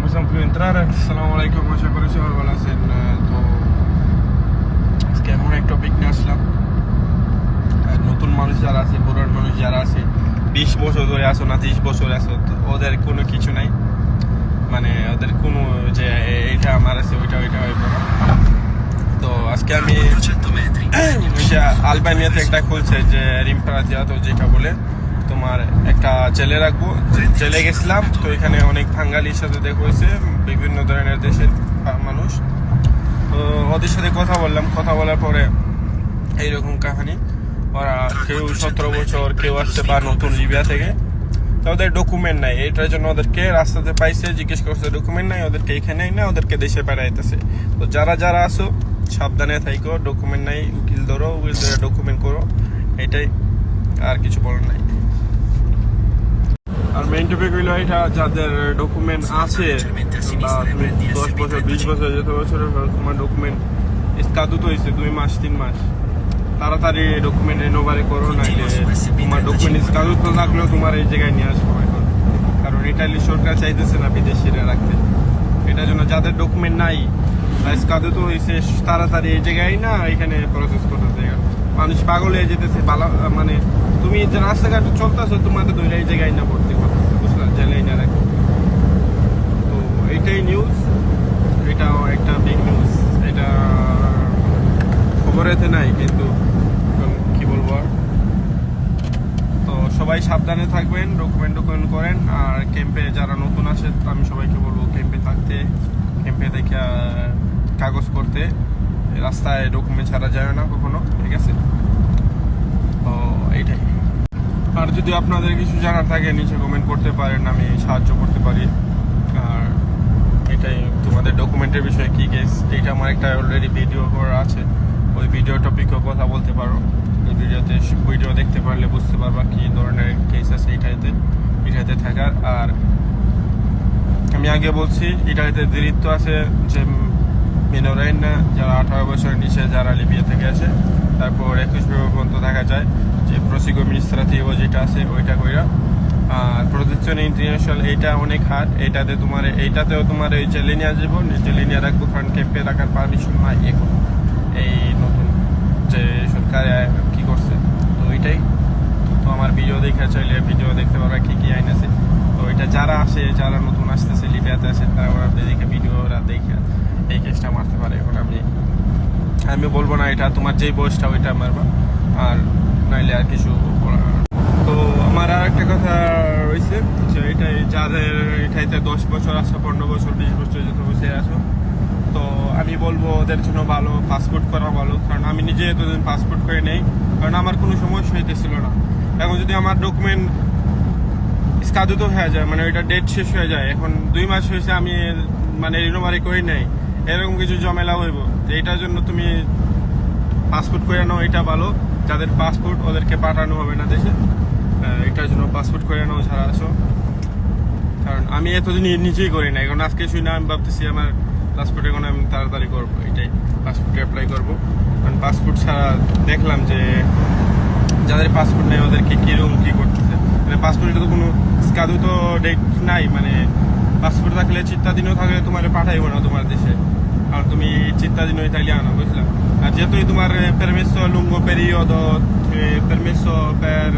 possiamo più entrare. আসসালামু আলাইকুম আশা করি সবাই ভালো আছেন তো আজকে এমন একটা টপিক নিয়ে আসলাম নতুন মানুষ যারা আছে পুরান মানুষ যারা আছে বিশ বছর ধরে আসো না তিরিশ বছর আসো ওদের কোনো কিছু নাই মানে ওদের কোনো যে এ- এইটা আমার আছে ওইটা ওইটা হইব তো আজকে আমি আলবানিয়াতে একটা খুলছে যে রিম্পারাতিয়া তো যেটা বলে তোমার একটা জেলে রাখব। জেলে গেছিলাম, তো এখানে অনেক বাঙালির সাথে দেখা হয়েছে, বিভিন্ন ধরনের দেশের মানুষ। তো ওদের সাথে কথা বললাম, কথা বলার পরে এইরকম কাহিনী। ওরা কেউ সতেরো বছর, কেউ আসছে বা নতুন লিবিয়া থেকে। তো ওদের ডকুমেন্ট নাই, এটার জন্য ওদেরকে রাস্তাতে পাইছে, জিজ্ঞেস করছে ডকুমেন্ট নাই? ওদেরকে এখানে না? ওদেরকে দেশে পাঠাইতেছে। তো যারা যারা আসো, সাবধানে থাইকো ডকুমেন্ট নাই, উকিল ধরো, উকিল ধরে ডকুমেন্ট করো। এটাই আর কিছু বলার নাই। আর মেইন টপিক হইল এটা যাদের ডকুমেন্ট আছে, বা তুমি দশ বছর, বিশ বছর, যত বছর তোমার ডকুমেন্ট স্কাদুত হয়েছে দুই মাস, তিন মাস। তাড়াতাড়ি ডকুমেন্ট রেনোভারি করো না তোমার ডকুমেন্ট স্কাদুত না থাকলেও তোমার এই জায়গায় নিয়ে আসব এখন। কারণ ইটালি সরকার চাইতেছে না বিদেশিরা রাখতে। এটার জন্য যাদের ডকুমেন্ট নাই স্কাদুত হয়েছে তাড়াতাড়ি এই জায়গায় না, এখানে প্রসেস করতেছে। মানুষ পাগল হয়ে যেতেছে মানে তুমি যে রাস্তাঘাটে চলতেছো, তোমাদের ধরে এই জায়গায় না ভর্তি করতেছে, বুঝলা? জেলেই না রাখো। তো এইটাই নিউজ এটাও একটা বিগ নিউজ এটা খবরেতে নাই, কিন্তু কি বলব তো সবাই সাবধানে থাকবেন ডকুমেন্ট ডকুমেন্ট করেন, আর ক্যাম্পে যারা নতুন আসে, আমি সবাইকে বলব ক্যাম্পে থাকতে ক্যাম্পে দেখে কাগজ করতে। রাস্তায় ডকুমেন্ট ছাড়া যায় না কখনো, ঠিক আছে? তো এইটাই। আর যদি আপনাদের কিছু জানার থাকে, নিচে কমেন্ট করতে পারেন, আমি সাহায্য করতে পারি। আর এটাই তোমাদের ডকুমেন্টের বিষয়ে কি কেস এটা আমার একটা অলরেডি ভিডিও করা আছে। ওই ভিডিও টপিকও কথা বলতে পারো। ওই ভিডিওতে ভিডিও দেখতে পারলে বুঝতে পারবা কি ধরনের কেস আছে এটাতে এটাইতে থাকার। আর আমি আগে বলছি, এটাতে দৃঢ়িত্ব আছে যে মিনোরাইন না যারা আঠারো বছরের নিচে যারা লিবিয়া থেকে আসে, তারপর একুশ বছর পর্যন্ত দেখা যায় যে প্রসিগো মিনিস্ট্রাটিভ যেটা আছে, ওইটা কইরা। আর প্রোটেকশন ইন্টারন্যাশনাল এইটা অনেক হার্ড এইটাতে তোমার, এইটাতেও তোমার এই জেলে নিয়ে যাব জেলে নিয়ে রাখব, কারণ ক্যাম্পে রাখার পারমিশন নাই এখন। এই নতুন যে সরকার কি করছে, তো ওইটাই তো আমার ভিডিও দেখে চাইলে ভিডিও দেখতে পারবা কি কি আইন আছে। তো এটা যারা আসে, যারা নতুন আসতেছে, লিবিয়াতে আসে, তারা ওরা দেখে ভিডিও ওরা দেখে এই কেসটা মারতে পারে। এখন আমি আমি বলব না এটা, তোমার যেই বয়সটা, ওইটা মারবা। আর নাইলে আর কিছু তো আমার আর একটা কথা রয়েছে, যে এটাই যাদের এটাইতে দশ বছর আসো পনেরো বছর, বিশ বছর যত বসে আসো তো আমি বলব ওদের জন্য ভালো পাসপোর্ট করা ভালো, কারণ আমি নিজে এতদিন পাসপোর্ট করে নেই, কারণ আমার কোনো সমস্যা হইতেছিল না। এখন যদি আমার ডকুমেন্ট স্কাদুত হয়ে যায় মানে ওইটা ডেট শেষ হয়ে যায়, এখন দুই মাস হয়েছে আমি মানে রিনোভারি করি নাই, এরকম কিছু ঝামেলা হইব। এটার জন্য তুমি পাসপোর্ট করে নাও, এটা ভালো। যাদের পাসপোর্ট ওদেরকে পাঠানো হবে না দেশে। এটার জন্য পাসপোর্ট করে নাও ছাড়া আসো কারণ আমি এতদিন নিজেই করি না এখন আজকে শুই না আমি ভাবতেছি আমার পাসপোর্ট এখন আমি তাড়াতাড়ি করব, এটাই পাসপোর্ট অ্যাপ্লাই করব। কারণ পাসপোর্ট ছাড়া দেখলাম যে যাদের পাসপোর্ট নেই ওদেরকে কীরকম কী করতেছে। মানে পাসপোর্টে তো কোনো স্কাদু তো ডেট নাই মানে পাসপোর্ট থাকলে চিত্তা দিনও থাকলে তোমার পাঠাইবো না তোমার দেশে। আর তুমি চিত্তা দিন italiano বুঝলা আর যেহেতু তোমার permesso a lungo periodo eh, permesso per